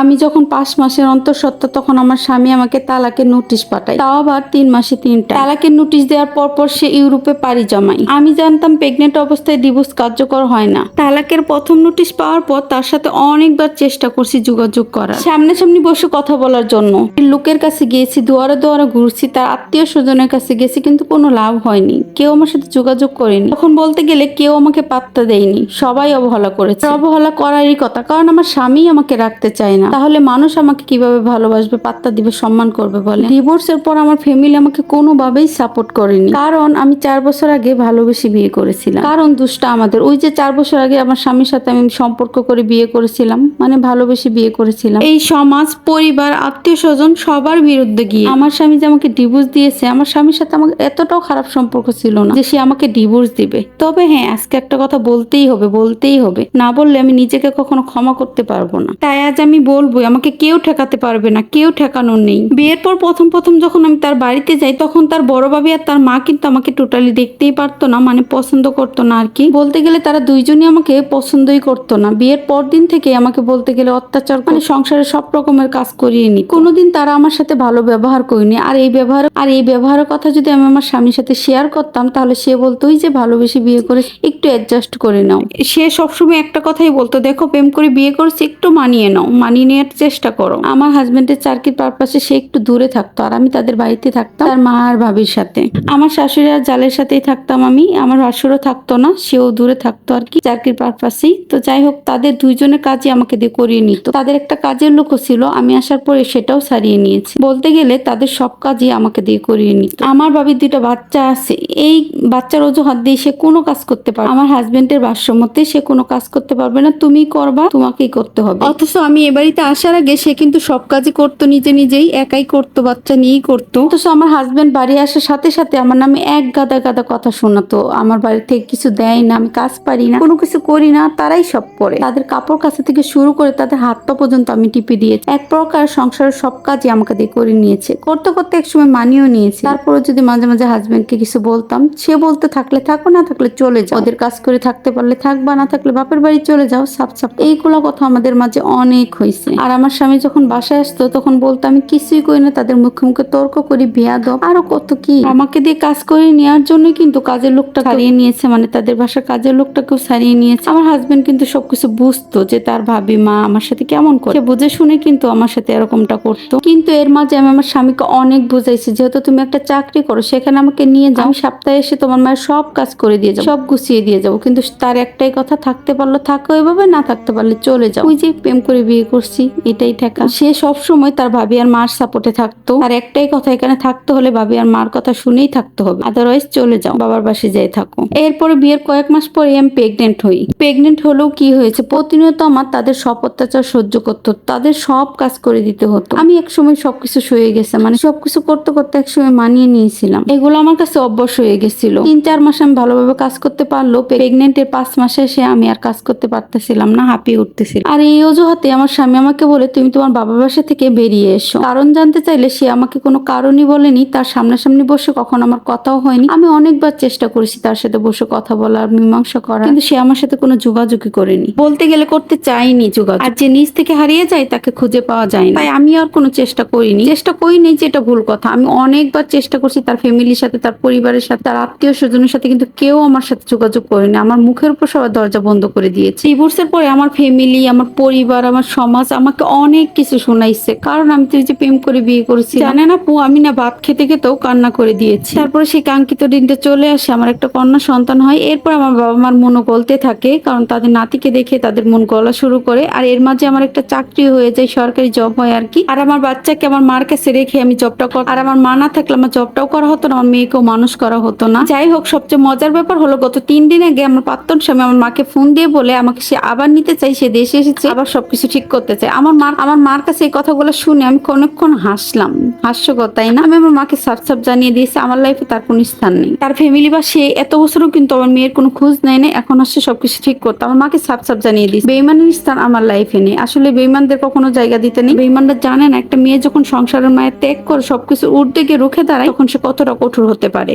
আমি যখন পাঁচ মাসের অন্তঃসত্ত্বা তখন আমার স্বামী আমাকে তালাকের নোটিশ পাঠায়। তাও আবার তিন মাসে তিনটা। তালাকের নোটিশ দেওয়ার পর পর সে ইউরোপে পাড়ি জমাই আমি জানতাম প্রেগনেন্ট অবস্থায় ডিভোর্স কার্যকর হয় না। তালাকের প্রথম নোটিশ পাওয়ার পর তার সাথে অনেকবার চেষ্টা করছি যোগাযোগ করার। সামনাসামনি বসে কথা বলার জন্য। লোকের কাছে গিয়েছি, দুয়ারে দুয়ারে ঘুরছি, তার আত্মীয় স্বজনের কাছে গেছি, কিন্তু কোনো লাভ হয়নি। কেউ আমার সাথে যোগাযোগ করেনি। তখন বলতে গেলে কেউ আমাকে পাত্তা দেয়নি। সবাই অবহেলা করেছে। অবহেলা করারই কথা, কারণ আমার স্বামী আমাকে রাখতে চায় না। তাহলে মানুষ আমাকে কীভাবে ভালোবাসবে, পাত্তা দিবে, সম্মান করবে বলে ডিভোর্সের পর আমার ফ্যামিলি আমাকে কোনোভাবেই সাপোর্ট করেনি। কারণ আমি চার বছর আগে ভালোবেসে বিয়ে করেছিলাম। কারণ দুষ্টা আমাদের। ওই যে চার বছর আগে আমার স্বামীর সাথে আমি সম্পর্ক করে বিয়ে করেছিলাম মানে ভালোবেসে বিয়ে করেছিলাম। এই সমাজ, পরিবার, আত্মীয় স্বজন সবার বিরুদ্ধে গিয়ে। আমার স্বামী যে আমাকে ডিভোর্স দিয়েছে, আমার স্বামীর সাথে আমার এতটাও খারাপ সম্পর্ক ছিল না যে সে আমাকে ডিভোর্স দিবে। তবে হ্যাঁ আজকে একটা কথা বলতেই হবে বলতেই হবে। না বললে আমি নিজেকে কখনো ক্ষমা করতে পারব না। তাই আজ আমি বলব আমাকে কেউ ঠেকাতে পারবে না, কেউ ঠেকানোর নেই। বিয়ের পর প্রথম প্রথম যখন আমি তার বাড়িতে যাই, তখন তার বড় ভাবি আর তার মা কিন্তু আমাকে টোটালি দেখতেই পারতো না মানে পছন্দ করতো না আর কি। বলতে গেলে তারা দুইজনই আমাকে পছন্দই করতো না। বিয়ের পর দিন থেকে আমাকে বলতে গেলে অত্যাচার মানে সংসারে সব রকমের কাজ করিয়ে নি কোনোদিন তারা আমার সাথে ভালো ব্যবহার করিনি। আর এই ব্যবহার, আর এই ব্যবহারের কথা যদি আমি আমার স্বামীর সাথে শেয়ার করতাম, তাহলে সে বলতো, ওই যে ভালোবেসে বিয়ে করে একটু অ্যাডজাস্ট করে নাও। সে সবসময় একটা কথাই বলতো, দেখো, প্রেম করে বিয়ে করেছি, একটু মানিয়ে নাও। মানিয়ে নেওয়ার চেষ্টা করো। আমার হাজবেন্ডের চাকরির পারপাসে সে একটু দূরে থাকতো আর আমি তাদের বাড়িতে থাকতাম তার মা আর ভাবির সাথে। আমার শাশুড়ি আর জালের সাথেই থাকতাম আমি, আমার ভাসুরও থাকতো না, সেও দূরে থাকতো আর কি চাকরির পারপাসেই। তো যাই হোক, তাদের দুইজনের কাজই আমাকে দিয়ে করিয়ে নিত। তাদের একটা কাজের লোকও ছিল, আমি আসার পরে সেটাও সারিয়ে নিয়েছি। বলতে গেলে তাদের সব কাজই আমাকে দিয়ে করিয়ে নিত। আমার ভাবির দুটো বাচ্চা আছে, এই বাচ্চার অজুহাত দিয়ে সে কোনো কাজ করতে পারবে আমার হাজবেন্ডের ভাষ্যমতে সে কোনো কাজ করতে পারবে না তুমি করবা, তোমাকেই করতে হবে। অথচ আমি এ বাড়িতে আসার আগে সে কিন্তু সব কাজই করতো, নিজে নিজেই একাই করতো, বাচ্চা নিয়েই করতো। অথচ আমার হাজব্যান্ড বাড়ি আসার সাথে সাথে আমার নামে এক গাদা গাদা কথা শোনাতো। আমার বাড়ি থেকে কিছু দেয় না, আমি কাজ পারি না, কোনো কিছু করি না, তারাই সব করে। তাদের কাপড় কাছে থেকে শুরু করে তাদের হাত পা পর্যন্ত আমি টিপে দিয়েছি। এক প্রকার সংসারের সব কাজই আমাকে দিয়ে করে নিয়েছে। করতে করতে একসময় মানিয়েও নিয়েছি। তারপরে যদি মাঝে মাঝে হাজবেন্ডকে কিছু বলতাম, সে বলতে থাকলে থাকো, না থাকলে চলে যাও। ওদের কাজ করে থাকতে পারলে থাকবা, না থাকলে বাপের বাড়ি চলে যাও সাপ সাপ এইগুলো কথা আমাদের মাঝে অনেক হয়েছে আর আমার স্বামী যখন বাসায় আসতো তখন বলতো আমি কিছুই করি না তাদের মুখে মুখে তর্ক করি বিয়া দাও আরও কত কি? আমাকে দিয়ে কাজ করে নেওয়ার জন্য কিন্তু কাজের লোকটা সারিয়ে নিয়েছে মানে তাদের বাসার কাজের লোকটাকেও সারিয়ে নিয়েছে। আমার হাজবেন্ড কিন্তু সবকিছু বুঝতো যে তার ভাবি মা আমার সাথে কেমন করে। বুঝে শুনে কিন্তু আমার সাথে এরকমটা করতো। কিন্তু এর মাঝে আমি আমার স্বামীকে অনেক বুঝাইছি যেহেতু তুমি একটা চাকরি করো সেখানে আমাকে নিয়ে যাও। আমি সপ্তাহে এসে তোমার মায়ের সব কাজ করে দিয়ে যাব সব গুছিয়ে দিয়ে যাব। কিন্তু তার একটাই কথা থাকতে পারল থাকো এভাবে না থাকতে পারলে চলে যাও। ওই যে প্রেম করে বিয়ে করছি এটাই ঠেকা। সে সব সময় তার ভাবি আর মার সাপোর্টে থাকতো। আর একটাই কথা, এখানে থাকতে হলে ভাবি আর মার কথা শুনেই থাকতে হবে। আদারওয়াইজ চলে যাও, বাবার বাসে যাই থাকো। এরপরে বিয়ের কয়েক মাস পরে আমি প্রেগনেন্ট হই। প্রেগনেন্ট হলেও কি হয়েছে? প্রতিনিয়ত আমার তাদের সব অত্যাচার সহ্য করতে তাদের সব কাজ করে দিতে হতো। আমি এক সময় সবকিছু সয়ে গেছে মানে সবকিছু করতে করতে এক সময় মানিয়ে নিয়েছিলাম। এগুলো আমার কাছে অভ্যাস হয়ে গেছিল। তিন, চার মাস আমি ভালোভাবে কাজ করতে পারল প্রেগনেন্টের পাঁচ মাসে এসে আমি আর কাজ করতে পারতেছিলাম না, হাঁপিয়ে উঠতেছিল আর এই অজুহাতে আমার স্বামী আমাকে বলে, তুমি তোমার বাবার বাসা থেকে বেরিয়ে এসো। কারণ জানতে চাইলে সে আমাকে কোনো কারণই বলেনি। তার সামনাসামনি বসে কখন আমার কথাও হয়নি। আমি অনেকবার চেষ্টা করেছি তার সাথে বসে কথা বলার, মীমাংসা করার, কিন্তু সে আমার সাথে কোনো যোগাযোগই করেনি। বলতে গেলে করতে চাইনি যোগাযোগ। আর যে নিজ থেকে হারিয়ে যায়, তাকে খুঁজে পাওয়া যায় না। তাই আমি আর কোনো চেষ্টা করিনি। চেষ্টা করিনি যে এটা ভুল কথা। আমি অনেকবার চেষ্টা করছি তার ফ্যামিলির সাথে, তার পরিবারের সাথে, তার আত্মীয় স্বজনের সাথে, কিন্তু কেউ আমার সাথে যোগাযোগ করেনি। আমার মুখের উপর সবার দরজা বন্ধ করে দিয়েছে। ডিভোর্সের পরে আমার ফ্যামিলি আমার পরিবার, আমার সমাজ আমাকে অনেক কিছু শোনাইছে। কারণ আমি তো যে প্রেম করে বিয়ে করেছি জানে না পু আমি না ভাত খেতে খেতেও কান্না করে দিয়েছি। তারপরে সেই কাঙ্ক্ষিত দিনটা চলে আসে, আমার একটা কন্যা সন্তান হয়। এরপর আমার বাবা মার মনও গলতে থাকে, কারণ তাদের নাতিকে দেখে তাদের মন গলা শুরু করে। আর এর মাঝে আমার একটা চাকরি হয়ে যায়, সরকারি জব হয় আর কি। আর আমার বাচ্চাকে আমার মার কাছে রেখে আমি জবটা কর আর আমার মা না থাকলে আমার জবটাও করা হতো না, আমার মেয়েকেও মানুষ করা হতো না। যাই হোক, সবচেয়ে মজার ব্যাপার হলো, গত তিন দিন আগে আমার প্রাক্তন স্বামী আমার মাকে ফোন দিয়ে বলে, আমাকে সে আবার নিতে চাই, সে দেশে এসেছে। আবার সবকিছু ঠিক করতে চায় আমার মা আমার মার কাছে এই কথাগুলো শুনে আমি অনেকক্ষণ হাসলাম। হাস্যকর, তাই না? আমি আমার মাকে সাফ সাফ জানিয়ে দিয়েছি, আমার লাইফে তার কোনো স্থান নেই। তার ফ্যামিলি বা সে এত বছরও কিন্তু আমার মেয়ের কোনো খোঁজ নেয় না এখন আসছে সবকিছু ঠিক করতে। আমার মাকে সাফ সাফ জানিয়ে দিয়েছি বেইমানের স্থান আমার লাইফে নেই। আসলে বেইমানদের কখনো জায়গা দিতে নেই। বেইমানরা জানে না, একটা মেয়ে যখন সংসারের মায়ের ত্যাগ করে সবকিছু গিয়ে রুখে দাঁড়ায়, তখন সে কতটা কঠোর হতে পারে।